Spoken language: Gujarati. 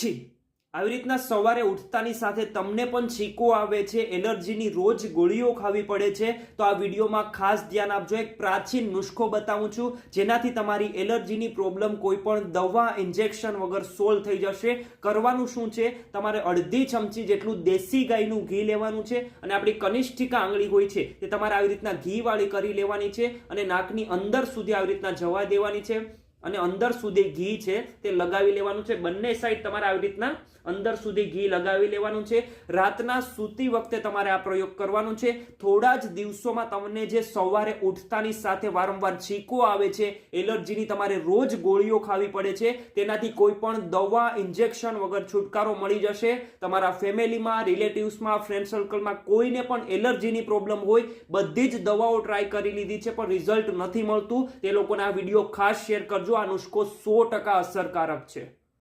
છી આવી રીતના સવારે ઉઠતાની સાથે તમને પણ છીકો આવે છે એલર્જીની રોજ ગોળીઓ ખાવી પડે છે. તો આ વિડીયોમાં ખાસ ધ્યાન આપજો. એક પ્રાચીન નુસ્ખો બતાવું છું, જેનાથી તમારી એલર્જીની પ્રોબ્લેમ કોઈ પણ દવા, ઇન્જેક્શન વગર સોલ્વ થઈ જશે. કરવાનું શું છે? તમારે અડધી ચમચી જેટલું દેશી ગાયનું ઘી લેવાનું છે અને આપણી કનિષ્ઠિકા આંગળી હોય છે તે તમારે આવી રીતના ઘી વાળી કરી લેવાની છે અને નાકની અંદર સુધી આવી રીતના જવા દેવાની છે. અને અંદર સુધી ઘી છે તે લગાવી લેવાનું છે. બંને સાઈડ તમારે આવી રીતના અંદર સુધી ઘી લગાવી લેવાનું છે. રાતના સૂતી વખતે તમારે આ પ્રયોગ કરવાનો છે. થોડા જ દિવસોમાં તમને જે સવારે ઉઠતાની સાથે વારંવાર છીકો આવે છે, એલર્જીની તમારે રોજ ગોળીઓ ખાવી પડે છે, તેનાથી કોઈ પણ દવા ઇન્જેક્શન વગર છુટકારો મળી જશે. તમારા ફેમિલીમાં, રિલેટિવ્સમાં ફ્રેન્ડ સર્કલમાં કોઈને પણ એલર્જીની પ્રોબ્લેમ હોય, બધી જ દવાઓ ટ્રાય કરી લીધી છે, પણ રિઝલ્ટ નથી મળતું. તે લોકોને આ વીડિયો ખાસ શેર કરજો આ સો ટકા અસરકારક છે.